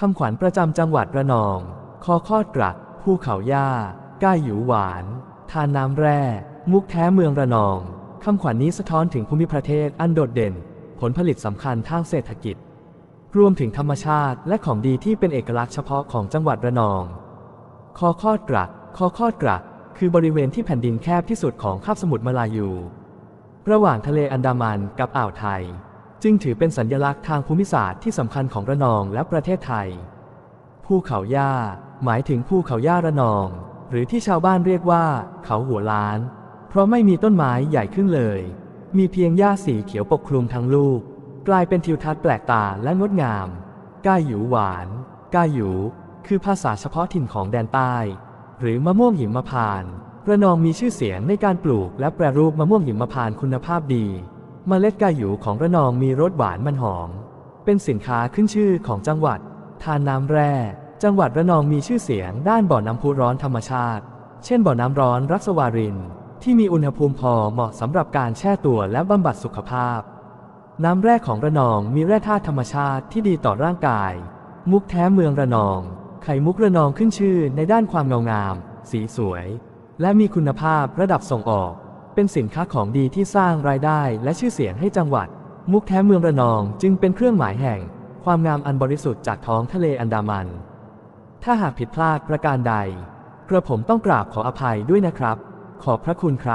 คำขวัญประจำจังหวัดระนอง คอคอดกรักภูเขาหญ้า ก้ายหยูหวาน ทานน้ำแร่ มุกแท้เมืองระนอง คำขวัญนี้สะท้อนถึงภูมิประเทศอันโดดเด่น ผลผลิตสำคัญทางเศรษฐกิจ รวมถึงธรรมชาติและของดีที่เป็นเอกลักษณ์เฉพาะของจังหวัดระนอง คอคอดกรัก คอคอดกรัก คือบริเวณที่แผ่นดินแคบที่สุดของคาบสมุทรมาลายู ระหว่างทะเลอันดามันกับอ่าวไทย จึงถือเป็นสัญลักษณ์ทางภูมิศาสตร์ที่สำคัญของระนองและประเทศไทย ภูเขาหญ้าหมายถึงภูเขาหญ้าระนอง หรือที่ชาวบ้านเรียกว่า เขาหัวล้าน เพราะไม่มีต้นไม้ใหญ่ขึ้นเลย มีเพียงหญ้าสีเขียวปกคลุมทั้งลูก กลายเป็นทิวทัศน์แปลกตาและงดงาม ก้าหยูหวาน ก้าหยูคือภาษาเฉพาะถิ่นของแดนใต้ หรือมะม่วงหิมพานต์ระนองมีชื่อเสียงในการปลูกและแปรรูปมะม่วงหิมพานต์คุณภาพดี เมล็ดกาหยูของระนองมีรสหวานมันหอม เป็นสินค้าขึ้นชื่อของจังหวัด ทานน้ำแร่ จังหวัดระนองมีชื่อเสียงด้านบ่อน้ำพุร้อนธรรมชาติ เช่นบ่อน้ำร้อนรักสวาริน ที่มีอุณหภูมิพอเหมาะสำหรับการแช่ตัวและบำบัดสุขภาพ น้ำแร่ของระนองมีแร่ธาตุธรรมชาติที่ดีต่อร่างกาย มุกแท้เมืองระนอง ไข่มุกระนองขึ้นชื่อในด้านความเงางาม สีสวย และมีคุณภาพระดับส่งออก เป็นสินค้าของดีที่สร้างรายได้และชื่อเสียงให้จังหวัด มุกแท้เมืองระนองจึงเป็นเครื่องหมายแห่ง ความงามอันบริสุทธิ์จากท้องทะเลอันดามัน ถ้าหากผิดพลาดประการใด กระผมต้องกราบขออภัยด้วยนะครับ ขอบพระคุณครับ